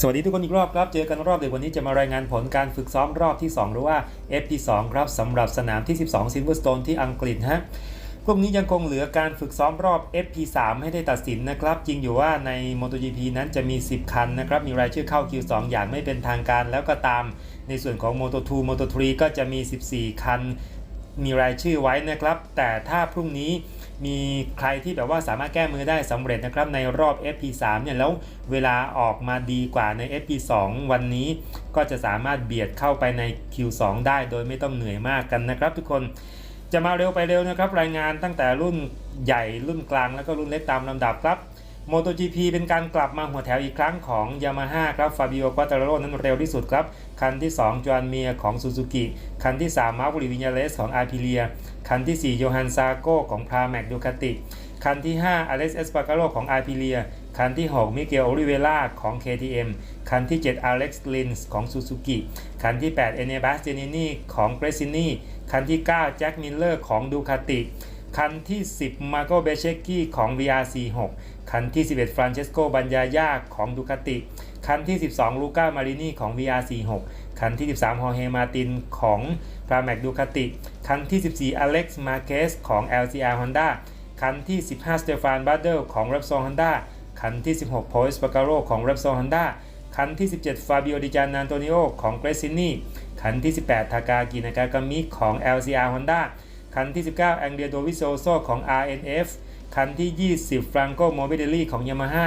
สวัสดีทุกคนอีกรอบครับ เจอกันรอบเด็กวันนี้จะมารายงานผลการฝึกซ้อมรอบที่ 2 หรือว่า FP2 ครับสำหรับสนามที่ 12 Silverstone ที่อังกฤษฮะพวกนี้ยังคงเหลือการฝึกซ้อมรอบ FP3 ให้ได้ตัดสินนะครับ จริงอยู่ว่าใน MotoGP นั้นจะมี 10 คันนะครับ มีรายชื่อเข้า Q2 อย่างไม่เป็นทางการแล้วก็ตาม ในส่วนของ Moto2 Moto3 ก็จะมี 14 คัน มีรายชื่อไว้นะครับ แต่ถ้าพรุ่งนี้ มีใครที่แบบว่าสามารถแก้มือได้สำเร็จนะครับในรอบ FP3 เนี่ยแล้วเวลาออกมาดีกว่าใน FP2 วันนี้ก็จะสามารถเบียดเข้าไปใน Q2 ได้โดยไม่ต้องเหนื่อยมากกันนะครับ ทุกคนจะมาเร็วไปเร็วนะครับ รายงานตั้งแต่รุ่นใหญ่รุ่นกลางแล้วก็รุ่นเล็กตามลำดับครับ MotoGP เป็นการกลับมาหัวแถวอีกครั้งของ Yamaha ครับฟาบิโอควาตาโรนั้นเร็วที่สุดครับ คันที่ 2จอห์นเมียของ Suzuki คันที่ 3 มาร์ o ริวิญญาเลสของอาร์พิเลีย คันที่ 4 โยฮันซาโกของพราแมกดูคาติ คันที่ 5 อเล็กซ์เอสปาการโ o ของอาร์พิเลีย คันที่ 6 มิเกลโอลิเวล่าของ KTM คันที่ 7 อเล็กซ์ลินส์ของ Suzuki คันที่ 8 เอเนบัสเจนินีของเกรซินีคันที่ 9 แจ็คมิลเลอร์ของดูคาติ คันที่ 10 มาโกเบเชกกี้ของ VRC6 คันที่ 11 ฟรานเชสโกบัญญายาของดูคาติ คันที่ 12 ลูก้ามารินีของ VRC6 คันที่ 13 ฮอร์เฮมาตินของพราแมกดูคาติ คันที่ 14 อเล็กซ์มาเกสของ LCR Honda คันที่ 15 สเตฟานบัตเดลของ r e p s o l Honda คันที่ 16โพสปาการโ o ของ r e p s o l Honda คันที่ 17 ฟาบิโอดิจานานโตนิโอของเกรซินีคันที่ 18 ทากากินากากามิของ LCR Honda คันที่ 19 แองเดียโดวิโซโซของ RNF คันที่ 20 ฟรังโกโมบิเดลี่ของ Yamaha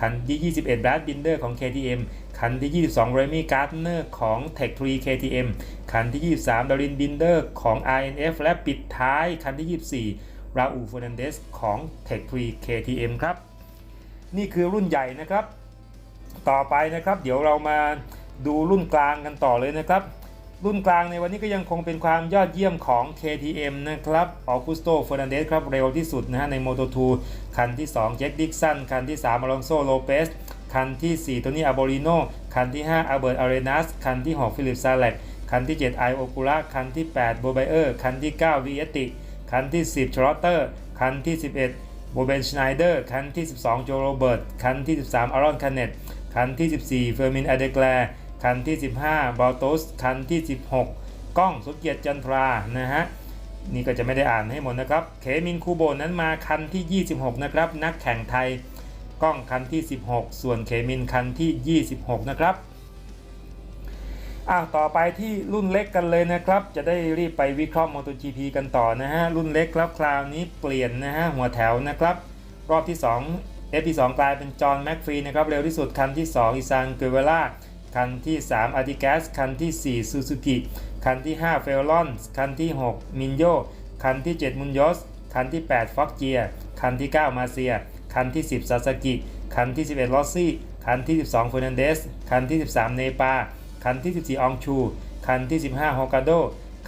คันที่ 21 แบรดบินเดอร์ของ KTM คันที่ 22 เรมี่การ์ดเนอร์ของ Tech 3 KTM คันที่ 23 ดารินบินเดอร์ของ RNF และปิดท้ายคันที่ 24 ราอูฟ e ร์นันเดสของ Tech 3 KTM ครับ นี่คือรุ่นใหญ่นะครับ ต่อไปนะครับ เดี๋ยวเรามาดูรุ่นกลางกันต่อเลยนะครับ รุ่นกลางในวันนี้ก็ยังคงเป็นความยอดเยี่ยมของ KTM นะครับออกุสโตเฟอร์นันเดสครับเร็วที่สุดนะฮะใน Moto2 คันที่ 2 เจคดิกสัน คันที่ 3 อลองโซโลเปส คันที่4โตนี่อาโบริโน คันที่ 5อัลเบิร์ตอารีนัส คันที่ 6 ฟิลิปซาเล็กคันที่ 7 ไอโอคูล่าคันที่ 8 โบไบเออร์ คันที่ 9วีเอติ คันที่ 10ชรอตเตอร์ คันที่ 11 โบเบนชไนเดอร์ คันที่ 12 โจโรเบิร์ต คันที่ 13 อารอนคาเนตคันที่ 14 เฟอร์มินอเดแกล คันที่ 15บอลโตสคันที่ 16 ก้องสุเกียรติจันทรานะฮะนี่ก็จะไม่ได้อ่านให้หมดนะครับเคมินคูโบนั้นมาคันที่ 26 นะครับ นักแข่งไทยก้องคันที่ 16 ส่วนเคมินคันที่ 26 นะครับอ้าวต่อไปที่รุ่นเล็กกันเลยนะครับ จะได้รีบไปวิเคราะห์ MotoGP กันต่อนะฮะ รุ่นเล็กครับคราวนี้เปลี่ยนนะฮะ หัวแถวนะครับ รอบที่2 FP2 กลายเป็นจอห์นแม็กฟรีนะครับ เร็วที่สุดคันที่ 2 อิซานเกเวล่า คันที่ 3 อาร์ติแกส คันที่ 4 ซูซูกิ คันที่ 5 เฟลลอน คันที่ 6 มินโย คันที่ 7 มุนยอสคันที่ 8 ฟ็อกเจีย คันที่ 9 มาเซีย คันที่ 10 ซาสกิ คันที่ 11 ลอสซี่ คันที่ 12เฟอร์นันเดส คันที่ 13 เนปา คันที่ 14 อองชู คันที่ 15 ฮอกาโด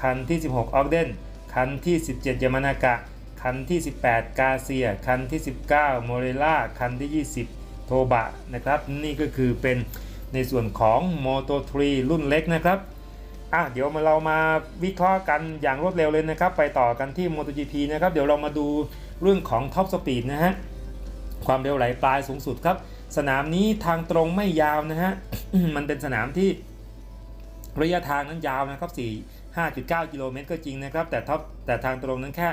คันที่ 16 ออกเดน คันที่ 17 ยามานากะ คันที่ 18 กาเซีย คันที่ 19 โมเรล่า คันที่ 20 โทบะ นะครับ นี่ก็คือเป็น ในส่วนของ Moto3 รุ่นเล็กนะครับอะเดี๋ยวมาเรามาวิเคราะห์กันอย่างรวดเร็วเลยนะครับ ไปต่อกันที่ MotoGP นะครับ เดี๋ยวเรามาดูเรื่องของ Top Speed นะฮะ ความเร็วไหลปลายสูงสุดครับ สนามนี้ทางตรงไม่ยาวนะฮะ มันเป็นสนามที่ระยะทางนั้นยาวนะครับ 4 5.9 กิโลเมตรก็จริงนะครับ แต่ท็อปแต่ทางตรงนั้นแค่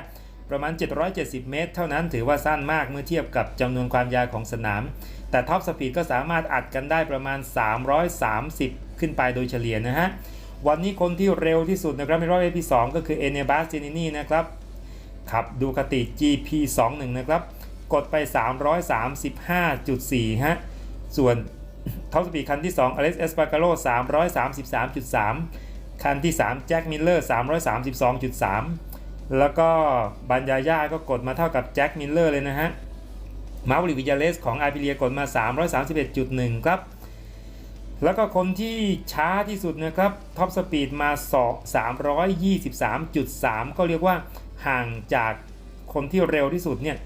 ประมาณ 770 เมตร เท่านั้นถือว่าสั้นมากเมื่อเทียบกับจำนวนความยาวของสนาม แต่ท็อปสปีดก็สามารถอัดกันได้ประมาณ 330 ขึ้นไปโดยเฉลี่ยนะฮะ วันนี้คนที่เร็วที่สุดนะครับในรอบ AP2 ก็คือเอเนบัสเจนินีนะครับ ขับดูคติ GP21 นะครับ กดไป 335.4 ฮะ ส่วนท็อปสปีดคันที่2อเล็กซ์เอสปาการโ333.3 คันที่ 3 แจ็คมิลเลอร์ 332.3 แล้วก็บัญญาย่าก็กดมาเท่ากับแจ็คมิลเลอร์เลยนะฮะ มาร์วลิวิยาเลสของอาร์พิเลียกดมา 331.1 ครับ แล้วก็คนที่ช้าที่สุดนะครับท็อปสปีดมาสอบ323.3 ก็เรียกว่าห่างจากคนที่เร็วที่สุดเนี่ย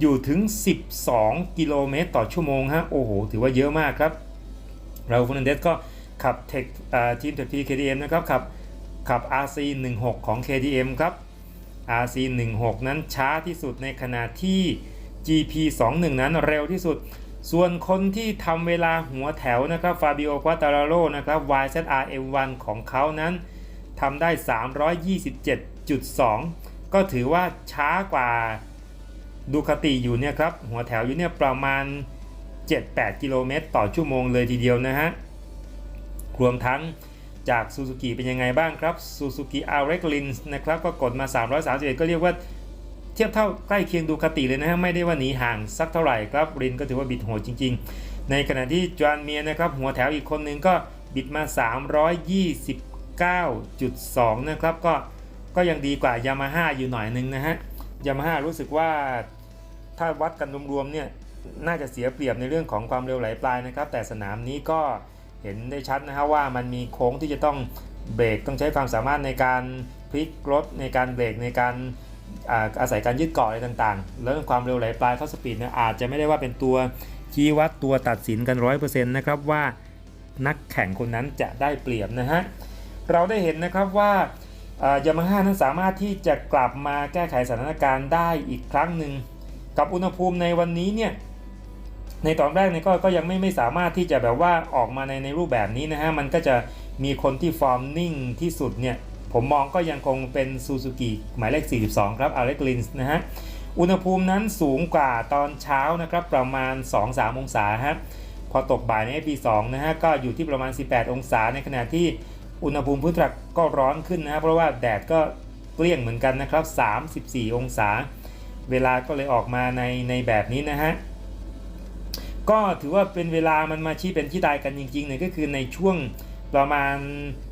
อยู่ถึง 12 กิโลเมตรต่อชั่วโมงฮะโอ้โห ถือว่าเยอะมากครับ เราฟ e นเดสก็ขับเทคทีมเทคที KTM นะครับขับขับ RC 16ของ KTM ครับ RC 16นั้นช้าที่สุดในขณะที่ GP 21 นั้นเร็วที่สุด ส่วนคนที่ทำเวลาหัวแถวนะครับฟาบิโอควาตาราโ o นะครับ YZR-M1 ของเขานั้นทำได้ 327.2 ก็ถือว่าช้ากว่าดูคาติอยู่เนี่ยครับ หัวแถวอยู่เนี่ยประมาณ 7-8 กิโลเมตรต่อชั่วโมงเลยทีเดียวนะฮะ รวมทั้งจากซูซูกิเป็นยังไงบ้างครับซูซูกิอาร์เรกลินนะครับ ก็กดมา 331 ก็เรียกว่า เทียบเท่าใกล้เคียงดูคติเลยนะฮะไม่ได้ว่าหนีห่างสักเท่าไหร่ครับรินก็ถือว่าบิดโหดจริง ๆ ในขณะที่จอนเมียนะครับหัวแถวอีกคนนึงก็บิดมา 329.2 นะครับก็ก็ยังดีกว่ายามาฮ่าอยู่หน่อยนึงนะฮะยามาฮ่ารู้สึกว่าถ้าวัดกันรวมๆเนี่ยน่าจะเสียเปรียบในเรื่องของความเร็วไหลปลายนะครับ แต่สนามนี้ก็เห็นได้ชัดนะฮะว่ามันมีโค้งที่จะต้องเบรกต้องใช้ความสามารถในการพลิกรถในการเบรกในการ อาศัยการยึดเกาะอะไรต่างๆ แล้วความเร็วไหลปลายเข้าสปีดเนี่ยอาจจะไม่ได้ว่าเป็นตัวชี้วัดตัวตัดสินกันร้อยเปอร์เซ็นต์นะครับว่านักแข่งคนนั้นจะได้เปรียบนะฮะ เราได้เห็นนะครับว่ายามาฮ่านั้นสามารถที่จะกลับมาแก้ไขสถานการณ์ได้อีกครั้งหนึ่ง กับอุณหภูมิในวันนี้เนี่ยในตอนแรกเนี่ยก็ก็ยังไม่ไม่สามารถที่จะแบบว่าออกมาในในรูปแบบนี้นะฮะมันก็จะมีคนที่ฟอร์มนิ่งที่สุดเนี่ย ผมมองก็ยังคงเป็นซูซูกิหมายเลข 42 ครับอเล็กลินส์นะฮะ อุณหภูมินั้นสูงกว่าตอนเช้านะครับ ประมาณ 2-3 องศาฮะ พอตกบ่ายใน FP2 นะฮะ ก็อยู่ที่ประมาณ 18 องศา ในขณะที่อุณหภูมิพื้นตรักก็ร้อนขึ้นนะฮะเพราะว่าแดดก็เกลี้ยงเหมือนกันนะครับ 34 องศา เวลาก็เลยออกมาในในแบบนี้นะฮะ ก็ถือว่าเป็นเวลามันมาชี้เป็นที่ตายกันจริงๆเนี่ยก็คือในช่วง ประมาณ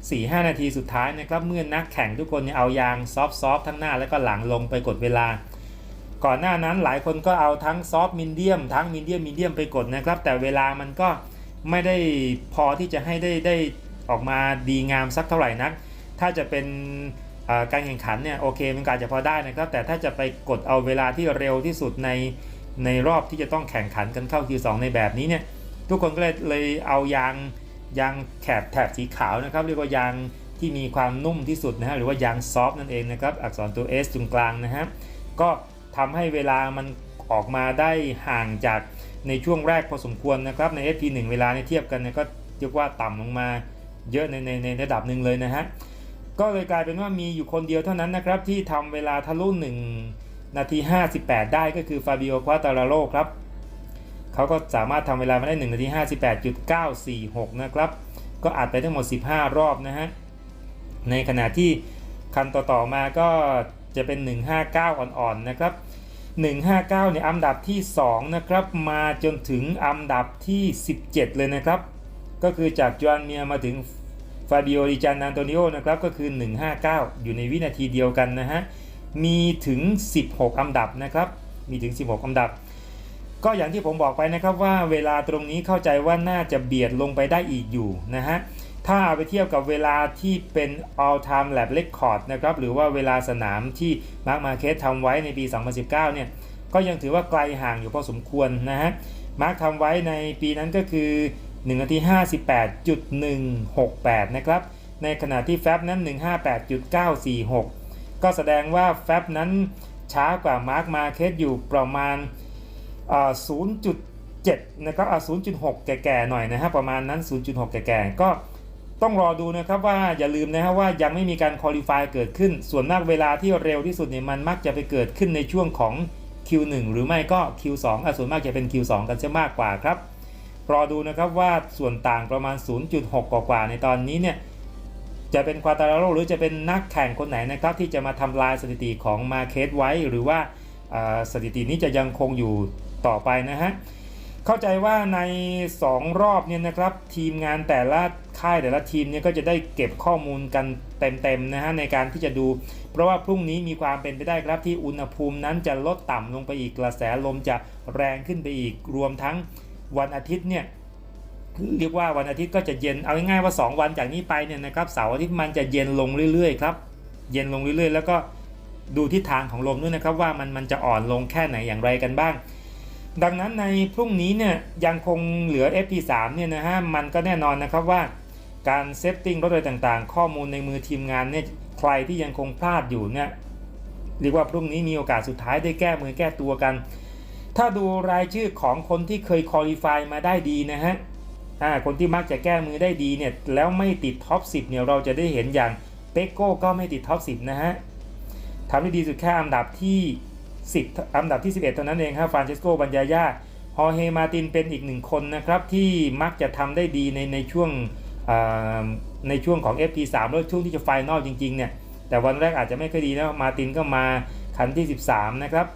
4-5 นาทีสุดท้ายนะครับ เมื่อนักแข่งทุกคนเนี่ยเอายางซอฟซอฟทั้งหน้าแล้วก็หลังลงไปกดเวลา ก่อนหน้านั้นหลายคนก็เอาทั้งซอฟมินเดียมทั้งมีเดียมมีเดียมไปกดนะครับ แต่เวลามันก็ไม่ได้พอที่จะให้ได้ได้ออกมาดีงามสักเท่าไหร่นัก ถ้าจะเป็นการแข่งขันเนี่ยโอเคมันก็อาจจะพอได้นะครับ แต่ถ้าจะไปกดเอาเวลาที่เร็วที่สุดในในรอบที่จะต้องแข่งขันกันเข้า Q2 ในแบบนี้เนี่ยทุกคนก็เลยเลยเอายาง ยางแถบแถบสีขาวนะครับ เรียกว่ายางที่มีความนุ่มที่สุดนะฮะหรือว่ายางซอฟนั่นเองนะครับ อักษรตัว S ตรงกลางนะฮะก็ทำให้เวลามันออกมาได้ห่างจากในช่วงแรกพอสมควรนะครับ ใน FP1 เวลาในเทียบกันเนี่ยก็เรียกว่าต่ำลงมาเยอะในในในระดับหนึ่งเลยนะฮะก็เลยกลายเป็นว่ามีอยู่คนเดียวเท่านั้นนะครับที่ทำเวลาทะลุ1นาที 58 ได้ก็คือฟาบิโอควาตาราโลครับ เขาก็สามารถทำเวลามาได้1นาที58.946 นะครับ ก็อัดไปทั้งหมด 15 รอบนะฮะ ในขณะที่คันต่อๆมาก็จะเป็น 159 อ่อนๆนะครับ 159เนี่ยอันดับที่ 2 นะครับ มาจนถึงอันดับที่ 17 เลยนะครับ ก็คือจากจอห์นเมียมาถึงฟาบิโอดิจานอันโตนิโอนะครับ ก็คือ 159 อยู่ในวินาทีเดียวกันนะฮะ มีถึง 16 อันดับนะครับ มีถึง 16 อันดับ ก็อย่างที่ผมบอกไปนะครับว่าเวลาตรงนี้เข้าใจว่าน่าจะเบียดลงไปได้อีกอยู่นะฮะถ้าเอาไปเทียบกับเวลาที่เป็น all time lap record นะครับหรือว่าเวลาสนามที่มาร์คมาเคสทำไว้ในปี 2019 เนี่ยก็ยังถือว่าไกลห่างอยู่พอสมควรนะฮะมาร์คทำไว้ในปีนั้นก็คือ1นาที58.168 นะครับ ในขณะที่แฟบนั้น 158.946 ก็แสดงว่าแฟบนั้นช้ากว่ามาร์คมาเคสอยู่ประมาณ 0.7 นะครับอ่า0.6 แก่ๆหน่อยนะฮะประมาณนั้น 0.6 แก่ๆก็ต้องรอดูนะครับว่าอย่าลืมนะฮะว่ายังไม่มีการคอลี่ฟายเกิดขึ้น ส่วนมากเวลาที่เร็วที่สุดเนี่ยมันมักจะไปเกิดขึ้นในช่วงของ Q1 หรือไม่ก็ Q2 อะส่วนมากจะเป็น Q2 กันจะมากกว่าครับ รอดูนะครับว่าส่วนต่างประมาณ 0.6 กว่าๆในตอนนี้เนี่ยจะเป็นควาตาราโรหรือจะเป็นนักแข่งคนไหนนะครับที่จะมาทำลายสถิติของมาเคสไว้ หรือว่าสถิตินี้จะยังคงอยู่ ต่อไปนะฮะเข้าใจว่าใน 2 รอบเนี่ยนะครับทีมงานแต่ละค่ายแต่ละทีมเนี่ยก็จะได้เก็บข้อมูลกันเต็มๆนะฮะในการที่จะดู เพราะว่าพรุ่งนี้มีความเป็นไปได้ครับที่อุณหภูมินั้นจะลดต่ำลงไปอีกกระแสลมจะแรงขึ้นไปอีกรวมทั้งวันอาทิตย์เนี่ยเรียกว่าวันอาทิตย์ก็จะเย็นเอาง่ายๆว่า 2 วันจากนี้ไปเนี่ยนะครับเสาร์อาทิตย์มันจะเย็นลงเรื่อยๆครับเย็นลงเรื่อยๆ แล้วก็ดูทิศทางของลมด้วยนะครับว่ามันมันจะอ่อนลงแค่ไหนอย่างไรกันบ้าง ดังนั้นในพรุ่งนี้เนี่ยยังคงเหลือ FP3 เนี่ยนะฮะมันก็แน่นอนนะครับว่าการเซฟติ้งรถอะไรต่างๆ ข้อมูลในมือทีมงานเนี่ยใครที่ยังคงพลาดอยู่เนี่ยเรียกว่าพรุ่งนี้มีโอกาสสุดท้ายได้แก้มือแก้ตัวกัน ถ้าดูรายชื่อของคนที่เคยคอลี่ฟายมาได้ดีนะฮะอ่าคนที่มักจะแก้มือได้ดีเนี่ยแล้วไม่ติดท็อป 10เนี่ยเราจะได้เห็นอย่างเปโก้ก็ไม่ติดท็อป 10 นะฮะทำได้ดีสุดแค่อันดับที่ 10 อันดับที่ 11 เท่านั้นเองครับฟรานเชสโกบัญญายาฮอเฮมาตินเป็นอีกหนึ่งคนนะครับ ที่มักจะทำได้ดีในในช่วงในช่วงของ FP3 แล้วช่วงที่จะไฟนอลจริงๆเนี่ยแต่วันแรกอาจจะไม่ค่อยดีนะมาตินก็มาคันที่ 13 นะครับ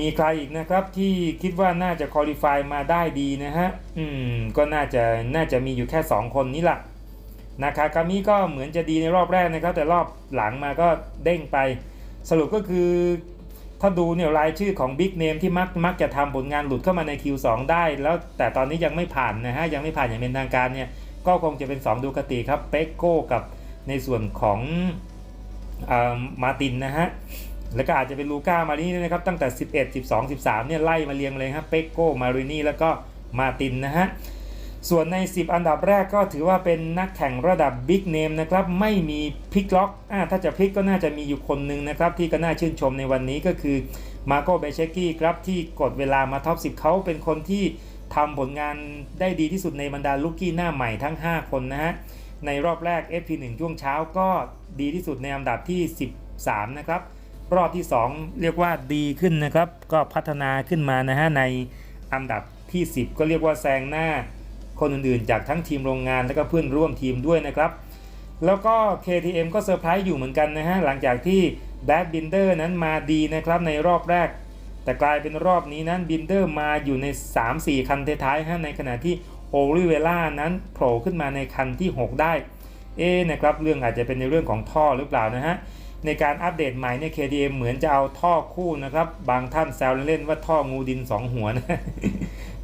มีใครอีกนะครับที่คิดว่าน่าจะคอลี่ไฟมาได้ดีนะฮะอืมก็น่าจะน่าจะมีอยู่แค่ 2 คนนี้แหละนาคากามิก็เหมือนจะดีในรอบแรกนะครับ แต่รอบหลังมาก็เด้งไป สรุปก็คือ ถ้าดูเนี่ยรายชื่อของบิ๊กเนมที่มักมักจะทำผลงานหลุดเข้ามาใน Q2 ได้ แล้วแต่ตอนนี้ยังไม่ผ่านนะฮะ ยังไม่ผ่านอย่างเป็นทางการเนี่ย ก็คงจะเป็น 2 ดูคติครับเปโก้กับในส่วนของอามาตินนะฮะ แล้วก็อาจจะเป็นลูก้ามารินี่นะครับ ตั้งแต่ 11 12 13เนี่ยไล่มาเรียงเลยครับเปโก้มารินี่แล้วก็มาตินนะฮะ ส่วนใน 10 อันดับแรกก็ถือว่าเป็นนักแข่งระดับบิ๊กเนมนะครับ ไม่มีพลิกล็อกอ่าถ้าจะพลิกก็น่าจะมีอยู่คนหนึ่งนะครับ ที่ก็น่าชื่นชมในวันนี้ก็คือมาโกเบเชกี้ครับ ที่กดเวลามาท็อป 10 เขาเป็นคนที่ทำผลงานได้ดีที่สุดในบรรดาลูกกี้หน้าใหม่ทั้ง 5 คนนะฮะ ในรอบแรก FP1 ช่วงเช้าก็ดีที่สุดในอันดับที่ 13 นะครับ รอบที่ 2 เรียกว่าดีขึ้นนะครับ ก็พัฒนาขึ้นมานะฮะในอันดับที่ 10 ก็เรียกว่าแซงหน้า คนอื่นๆ จากทั้งทีมโรงงานและก็เพื่อนร่วมทีมด้วยนะครับ แล้วก็ KTM ก็เซอร์ไพรส์อยู่เหมือนกันนะฮะหลังจากที่แบดบินเดอร์นั้นมาดีนะครับในรอบแรก แต่กลายเป็นรอบนี้นั้นบินเดอร์มาอยู่ใน 3-4 คันท้ายๆฮะในขณะที่โอริเวล่านั้นโผล่ขึ้นมาในคันที่ 6 ได้เอะนะครับเรื่องอาจจะเป็นในเรื่องของท่อหรือเปล่านะฮะในการอัปเดตใหม่เนี่ย KTM เหมือนจะเอาท่อคู่นะครับ บางท่านแซวเล่นๆว่าท่องูดิน 2 หัวนะ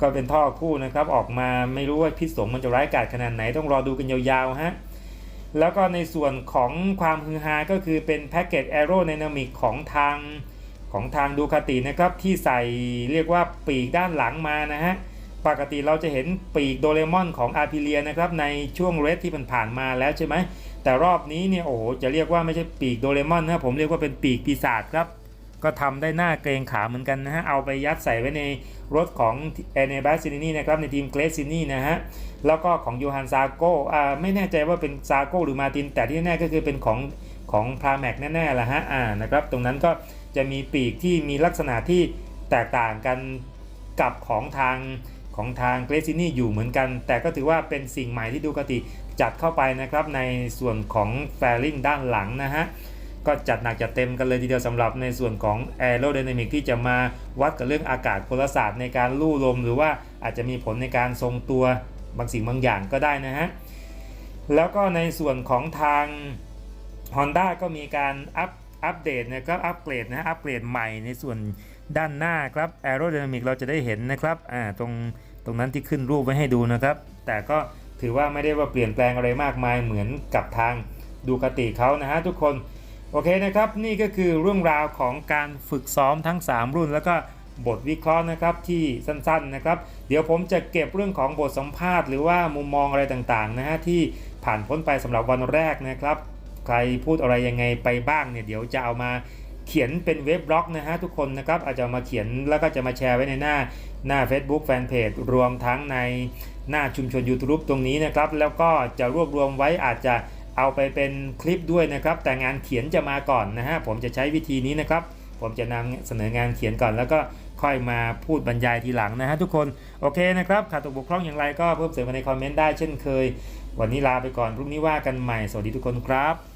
ก็เป็นท่อคู่นะครับออกมาไม่รู้ว่าพิษสงมันจะร้ายกาจขนาดไหนต้องรอดูกันยาวๆฮะแล้วก็ในส่วนของความฮือฮาก็คือเป็นแพ็กเกจแอโร d y นามิกของทางของทางดูคาตินะครับ ที่ใส่เรียกว่าปีกด้านหลังมานะฮะ ปกติเราจะเห็นปีกโดเรมอนของอาร์พิเลียนะครับ ในช่วงเรสที่มันผ่านมาแล้วใช่ไหมแต่รอบนี้เนี่ยโอ้โหจะเรียกว่าไม่ใช่ปีกโดเรมอนนะผมเรียกว่าเป็นปีกปีศาจครับ ก็ทำได้หน้าเกรงขาเหมือนกันนะฮะ เอาไปยัดใส่ไว้ในรถของเอเนบาซินีนะครับ ในทีมเกรซินีนะฮะ แล้วก็ของยูฮันซาโก้อ่าไม่แน่ใจว่าเป็นซาโก้หรือมาติน แต่ที่แน่ก็คือเป็นของของพาแม็กแน่ๆละฮะอ่านะครับ ตรงนั้นก็จะมีปีกที่มีลักษณะที่แตกต่างกันกับของทางของทางเกรซินีอยู่เหมือนกัน แต่ก็ถือว่าเป็นสิ่งใหม่ที่ดูกติจัดเข้าไปนะครับในส่วนของแฟลิงด้านหลังนะฮะ ก็จัดหนักจัดเต็มกันเลยทีเดียวสำหรับในส่วนของ Aerodynamic ที่จะมาวัดกับเรื่องอากาศพลศาสตร์ในการลู่ลม หรือว่าอาจจะมีผลในการทรงตัวบางสิ่งบางอย่างก็ได้นะฮะ แล้วก็ในส่วนของทาง Honda ก็มีการอัปอัปเดตนะครับอัปเกรดนะอัปเกรดใหม่ในส่วนด้านหน้าครับ Aerodynamic เราจะได้เห็นนะครับอ่าตรงตรงนั้นที่ขึ้นรูปไว้ให้ดูนะครับ แต่ก็ถือว่าไม่ได้ว่าเปลี่ยนแปลงอะไรมากมายเหมือนกับทางดูคติเขานะฮะทุกคน โอเคนะครับนี่ก็คือเรื่องราวของการฝึกซ้อมทั้ง 3 รุ่น แล้วก็บทวิเคราะห์นะครับที่สั้นๆนะครับ เดี๋ยวผมจะเก็บเรื่องของบทสัมภาษณ์หรือว่ามุมมองอะไรต่างๆนะฮะที่ผ่านพ้นไปสำหรับวันแรกนะครับ ใครพูดอะไรยังไงไปบ้างเนี่ยเดี๋ยวจะเอามาเขียนเป็นเว็บบล็อกนะฮะทุกคนนะครับอาจจะมาเขียนแล้วก็จะมาแชร์ไว้ในหน้าหน้า Facebook Fanpage รวมทั้งในหน้าชุมชน YouTube ตรงนี้นะครับ แล้วก็จะรวบรวมไว้อาจจะ เอาไปเป็นคลิปด้วยนะครับ แต่งานเขียนจะมาก่อนนะฮะผมจะใช้วิธีนี้นะครับ ผมจะนำเสนองานเขียนก่อนแล้วก็ค่อยมาพูดบรรยายทีหลังนะฮะทุกคนโอเคนะครับขาดตกบกพร่องอย่างไรก็เพิ่มเสริมมาในคอมเมนต์ได้เช่นเคย วันนี้ลาไปก่อนพรุ่งนี้ว่ากันใหม่สวัสดีทุกคนครับ